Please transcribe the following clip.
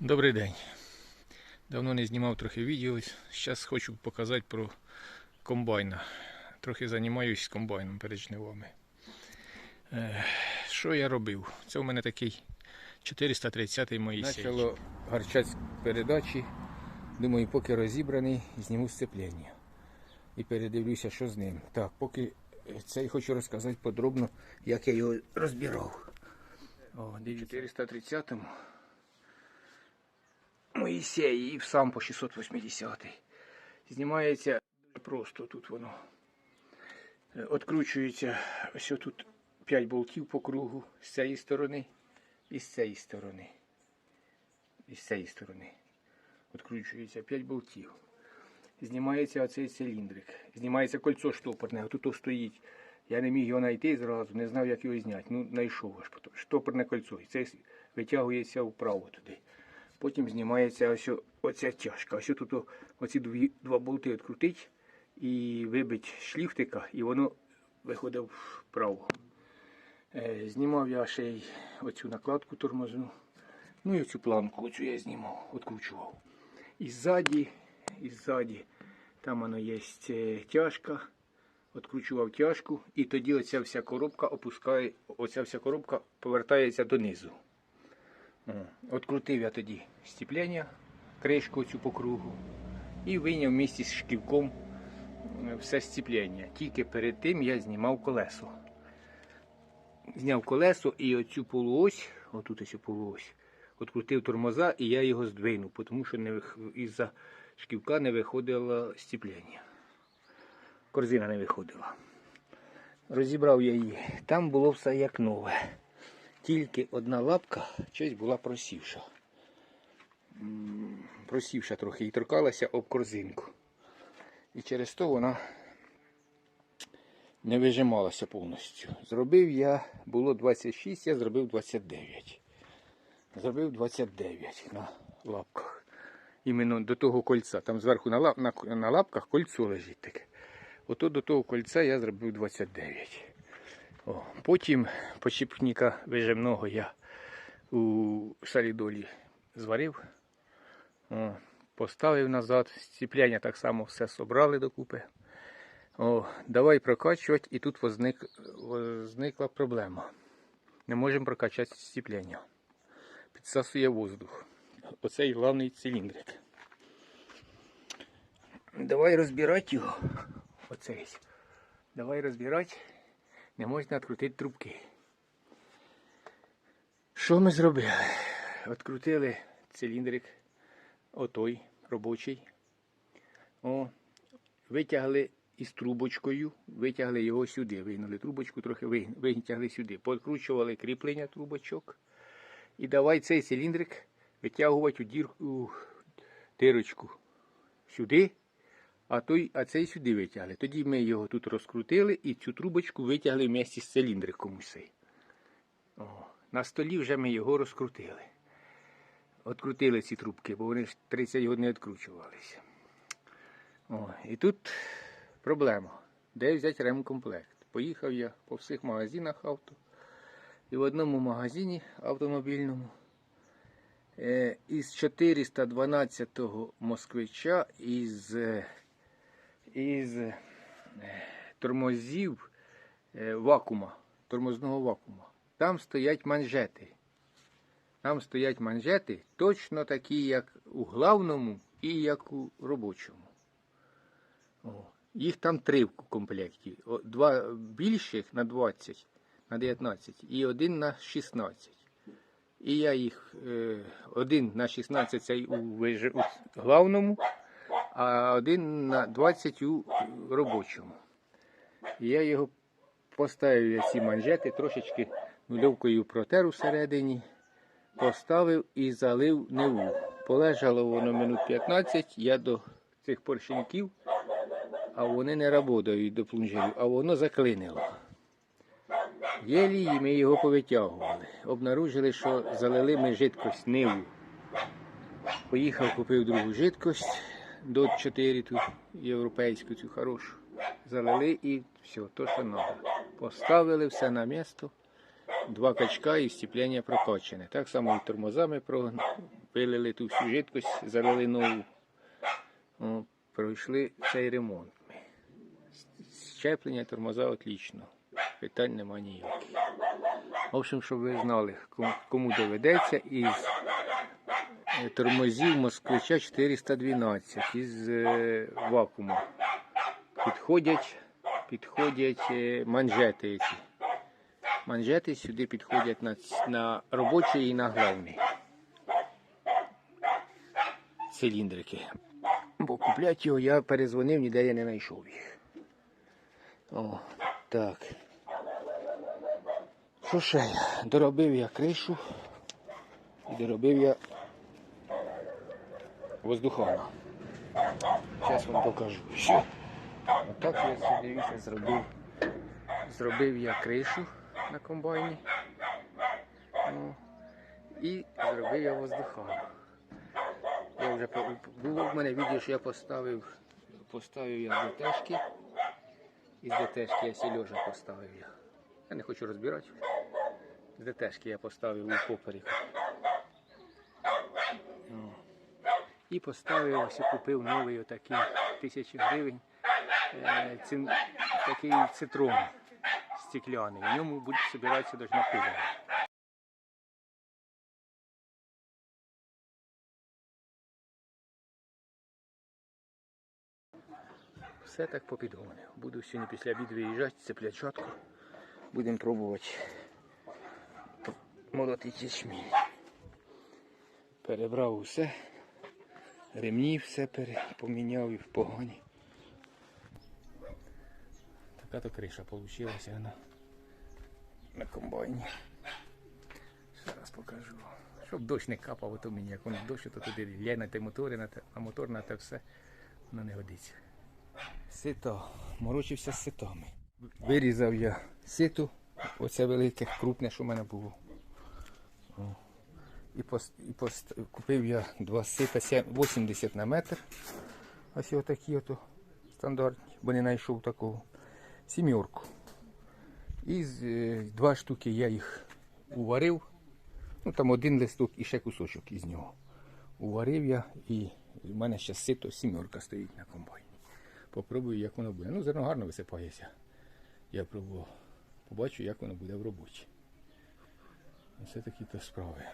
Добрий день. Давно не знімав трохи відео. Зараз хочу показати про комбайна. Трохи займаюся комбайном перед жнивами. Е, Що я робив? Це у мене такий 430-й Моїсей. Почало гарчати передачі. Думаю, поки розібраний, зніму сцеплення. І передивлюся, що з ним. Так, поки цей хочу розказати подробно, як я його розбирав. О, 430-му. Моїсей і сам по 680. Знімається просто тут воно. Откручується ось тут 5 болтів по кругу з цієї сторони і з цієї сторони. І з цієї сторони. Откручується 5 болтів. Знімається оцей циліндрик. Знімається кольцо штопорне. Тут стоїть. Я не міг його знайти зразу, не знав, як його зняти. Ну, знайшов аж потім. Штопорне кольцо. І це витягується вправо туди. Потім знімається ось оця тяжка. Ось тут оці дві, два болти відкрутить і вибить шліфтика, і воно виходить вправо. Е, знімав я ще й оцю накладку тормозну. Ну і оцю планку, оцю я знімав, відкручував. І ззаді, і ззаді, там воно є е, тяжка. Відкручував тяжку, і тоді оця вся коробка опускає, оця вся коробка повертається донизу. Открутив я тоді стіплення, кришку цю по кругу, і вийняв місці з шківком е, все стіплення. Тільки перед тим я знімав колесо. Зняв колесо і оцю полуось, отут ось полуось, відкрутив тормоза і я його здвинув, тому що із-за шківка не виходило стіплення. Корзина не виходила. Розібрав я її. Там було все як нове. Тільки одна лапка щось була просівша. Просівша трохи і торкалася об корзинку. І через то вона не вижималася повністю. Зробив я, було 26, я зробив 29. Зробив 29 на лапках. Іменно до того кольця. Там зверху на, лапках кольцо лежить таке. Ото до того кольця я зробив 29. О, потім почіпника вижимного я у шарідолі зварив, о, поставив назад, стіпляння так само все собрали докупи. О, давай прокачувати, і тут возник, возникла проблема. Не можемо прокачати стіпляння. Підсасує воздух. Оцей головний циліндрик. Давай розбирати його. Оцей. Давай розбирати. Не можна відкрутити трубки. Що ми зробили? Відкрутили циліндрик, отой робочий. О, витягли із трубочкою, витягли його сюди, вигнули трубочку, трохи витягли сюди, подкручували кріплення трубочок. І давай цей циліндрик витягувати у дірку, у дирочку сюди, а, той, а цей сюди витягли. Тоді ми його тут розкрутили і цю трубочку витягли вместе з циліндриком усей. О, на столі вже ми його розкрутили. Открутили ці трубки, бо вони ж 30 годин не відкручувалися. О, і тут проблема. Де взяти ремкомплект? Поїхав я по всіх магазинах авто. І в одному магазині автомобільному е, із 412-го москвича із, е, із е, тормозів е, вакуума, тормозного вакуума. Там стоять манжети. Там стоять манжети точно такі, як у главному і як у робочому. О, їх там три в комплекті. Два більших на 20, на 19 і один на 16. І я їх е, один на 16 цей у, у главному, а один на 20 у робочому. І я його поставив ці манжети, трошечки нульовкою протер всередині, поставив і залив неву. Полежало воно минут 15, я до цих поршеньків, а вони не работають до плунжерів, а воно заклинило. Єлі ми його повитягували. Обнаружили, що залили ми жидкость ниву. Поїхав, купив другу жидкость до 4 ту європейську цю хорошу. Залили і все, то що треба. Поставили все на місто. Два качка і стіплення прокачане. Так само і тормозами вилили ту всю жидкость, залили нову. О, пройшли цей ремонт. Щеплення тормоза отлично. Питань нема ніяких. В общем, щоб ви знали, кому- доведеться із тормозів москвича 412 із е, вакууму. Підходять, підходять е, манжети ці. Манжети сюди підходять на, на робочий і на главний. Циліндрики. Бо купляти його я перезвонив, ніде я не знайшов їх. О, так. Що ще? Доробив я кришу і доробив я воздуховну. Зараз вам покажу. Що? Отак я дивіться, зробив. Зробив я кришу на комбайні. Ну, і зробив я воздуховну. Я вже було в мене відео, що я поставив, поставив я ДТшки. Із ДТшки я Сережа поставив я. Я не хочу розбирати. З ДТшки я поставив у попереку. О. І поставив, ось і купив новий отакий тисячі гривень. Е, цин, такий цитрон стекляний. В ньому буде збиратися пиля. Все так попідгонив. Буду сьогодні після обіду виїжджати, цепляти чатку. Будемо пробувати молотити ячмінь. Перебрав усе, ремні все поміняв і в погоні. Така то криша вийшла на, на комбайні. Зараз покажу. Щоб дощ не капав, то мені, як воно дощ, то туди ляй на те мотори, на те, а мотор на те все, воно не годиться. Сито, морочився з ситами. Вирізав я сито, оце велике, крупне, що в мене було. І, пос, і пос, купив я два сита 80 на метр. Ось отакі ото стандартні, бо не знайшов такого. Сімерку. І е, два штуки я їх уварив. Ну там один листок і ще кусочок із нього. Уварив я і в мене ще сито сімерка стоїть на комбайні. Попробую, як воно буде. Ну, зерно гарно висипається. Я пробував. Побачу, як воно буде в роботі. Ось такі то справи.